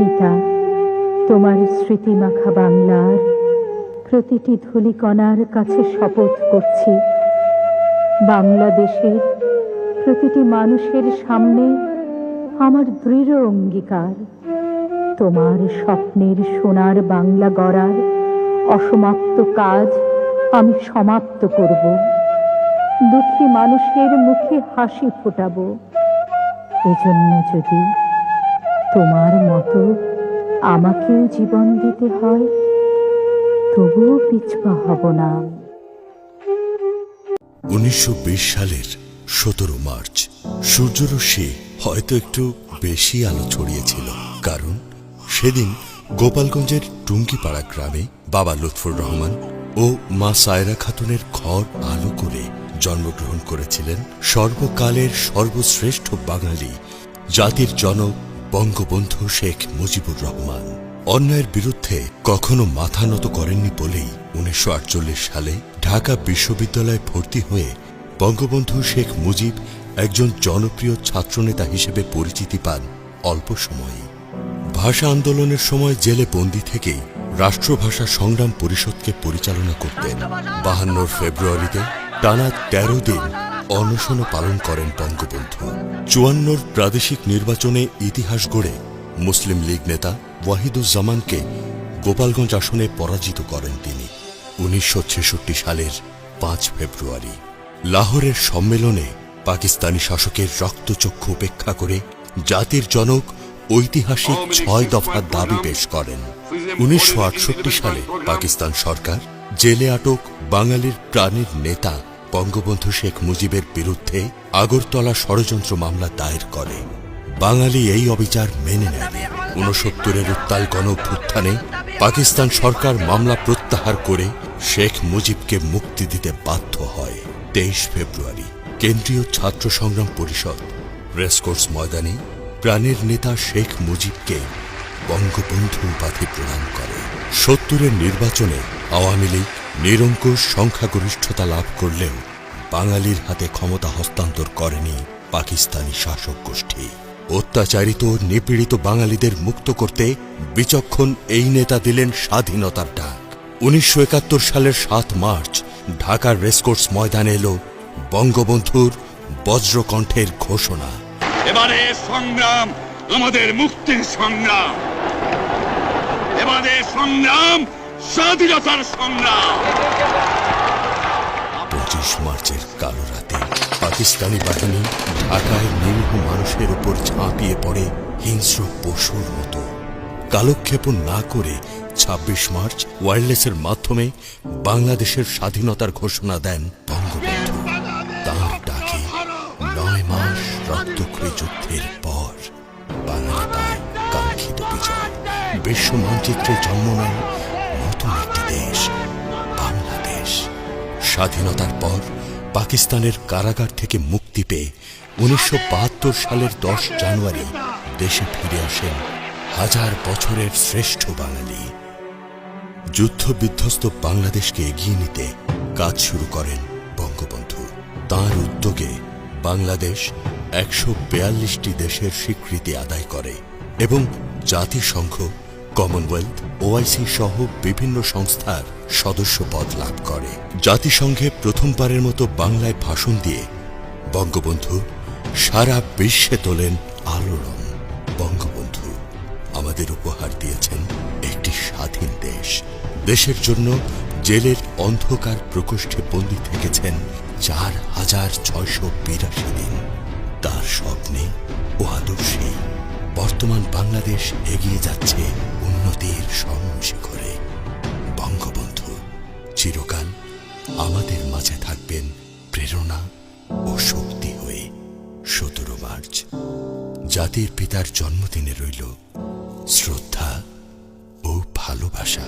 পিতা, তোমার স্মৃতিমাখা বাংলার প্রতিটি ধুলিকণার কাছে শপথ করছি। বাংলাদেশের প্রতিটি মানুষের সামনে আমার দৃঢ় অঙ্গীকার। তোমার স্বপ্নের সোনার বাংলা গড়ার অসমাপ্ত কাজ আমি সমাপ্ত করব। দুঃখী মানুষের মুখে হাসি ফোটাবো। এজন্য যদি তোমার মতো আমাকেও জীবন দিতে হয়, তবুও পিছপা হব না। উনিশশো সালের সতেরো মার্চ, সূর্যরশ্মি হয়তো একটু বেশি আলো ছড়িয়েছিল, কারণ সেদিন গোপালগঞ্জের টুঙ্গিপাড়া গ্রামে বাবা লুৎফর রহমান ও মা সায়রা খাতুনের ঘর আলো করে জন্মগ্রহণ করেছিলেন সর্বকালের সর্বশ্রেষ্ঠ বাঙালি, জাতির জনক বঙ্গবন্ধু শেখ মুজিবুর রহমান। অন্যায়ের বিরুদ্ধে কখনো মাথা নত করেননি বলেই উনিশশো আটচল্লিশ সালে ঢাকা বিশ্ববিদ্যালয়ে ভর্তি হয়ে বঙ্গবন্ধু শেখ মুজিব একজন জনপ্রিয় ছাত্রনেতা হিসেবে পরিচিতি পান অল্প সময়ে ভাষা আন্দোলনের সময় জেলে বন্দি থেকেই রাষ্ট্রভাষা সংগ্রাম পরিষদকে পরিচালনা করতেন। বাহান্নর ফেব্রুয়ারিতে টানা তেরো দিন অনশন পালন করেন বঙ্গবন্ধু। চুয়ান্নর প্রাদেশিক নির্বাচনে ইতিহাস গড়ে মুসলিম লীগ নেতা ওয়াহিদুজ্জামানকে গোপালগঞ্জ আসনে পরাজিত করেন তিনি উনিশশো ছেষট্টি সালের পাঁচ ফেব্রুয়ারি। লাহোরের সম্মেলনে পাকিস্তানি শাসকের রক্তচক্ষু উপেক্ষা করে জাতির জনক ঐতিহাসিক ছয় দফার দাবি পেশ করেন। উনিশশো আটষট্টি সালে পাকিস্তান সরকার জেলে আটক বাঙালির প্রাণের নেতা বঙ্গবন্ধু শেখ মুজিবের বিরুদ্ধে আগরতলা ষড়যন্ত্র মামলা দায়ের করে। বাঙালি এই অবিচার মেনে নেয়নি ঊনসত্তরের উত্তাল গণভ্যুত্থানে পাকিস্তান সরকার মামলা প্রত্যাহার করে শেখ মুজিবকে মুক্তি দিতে বাধ্য হয়। তেইশ ফেব্রুয়ারি, কেন্দ্রীয় ছাত্র সংগ্রাম পরিষদ, রেসকোর্স ময়দানে প্রাণের নেতা শেখ মুজিবকে বঙ্গবন্ধু উপাধি প্রদান করে। সত্তরের নির্বাচনে আওয়ামী লীগ নিরঙ্কুশ সংখ্যাগরিষ্ঠতা লাভ করলেও বাঙালির হাতে ক্ষমতা হস্তান্তর করেনি পাকিস্তানি শাসক গোষ্ঠী। অত্যাচারিত, নিপীড়িত বাঙালিদের মুক্ত করতে বিচক্ষণ এই নেতা দিলেন স্বাধীনতার ডাক। উনিশশো একাত্তর সালের সাত মার্চ ঢাকার রেসকোর্স ময়দানে এলো বঙ্গবন্ধুর বজ্রকণ্ঠের ঘোষণা। এবারে সংগ্রাম, আমাদের মুক্তির সংগ্রাম। এবারে সংগ্রাম, স্বাধীনতার সংগ্রাম। পঁচিশ মার্চের কালো রাতে পাকিস্তানি বাহিনী ঢাকায় নিরীহ মানুষের উপর ঝাঁপিয়ে পড়ে হিংস্র পশুর মতো। কালক্ষেপণ না করে ২৬ মার্চ ওয়্যারলেসের মাধ্যমে বাংলাদেশের স্বাধীনতার ঘোষণা দেন বঙ্গবন্ধু। তাঁর ডাকে নয় মাস রক্তক্ষয়ী যুদ্ধের পর বাংলা পায় কাঙ্ক্ষিত বিজয়। বিশ্ব মানচিত্রে জন্ম নেয় স্বাধীনতার পর পাকিস্তানের কারাগার থেকে মুক্তি পেয়ে উনিশশো সালের দশ জানুয়ারি দেশে ফিরে আসেন হাজার বছরের শ্রেষ্ঠ বাঙালি। যুদ্ধ বিধ্বস্ত বাংলাদেশকে এগিয়ে নিতে কাজ শুরু করেন বঙ্গবন্ধু। তাঁর উদ্যোগে বাংলাদেশ একশো দেশের স্বীকৃতি আদায় করে এবং জাতিসংঘ কমনওয়েলথ ওআইসি সহ বিভিন্ন সংস্থার সদস্য পদ লাভ করে। জাতিসংঘে প্রথমবারের মতো বাংলায় ভাষণ দিয়ে বঙ্গবন্ধু সারা বিশ্বে তোলেন আলোড়ন। বঙ্গবন্ধু আমাদের উপহার দিয়েছেন একটি স্বাধীন দেশ। দেশের জন্য জেলের অন্ধকার প্রকোষ্ঠে বন্দী থেকেছেন চার হাজার ছয়শো বিরাশি দিন তার স্বপ্নে ও আদর্শে বর্তমান বাংলাদেশ এগিয়ে যাচ্ছে স্বর্ণ শিখরে বঙ্গবন্ধু, চিরকাল আমাদের মাঝে থাকবেন প্রেরণা ও শক্তি হয়ে সতেরো মার্চ। জাতির পিতার জন্মদিনে রইল শ্রদ্ধা ও ভালোবাসা।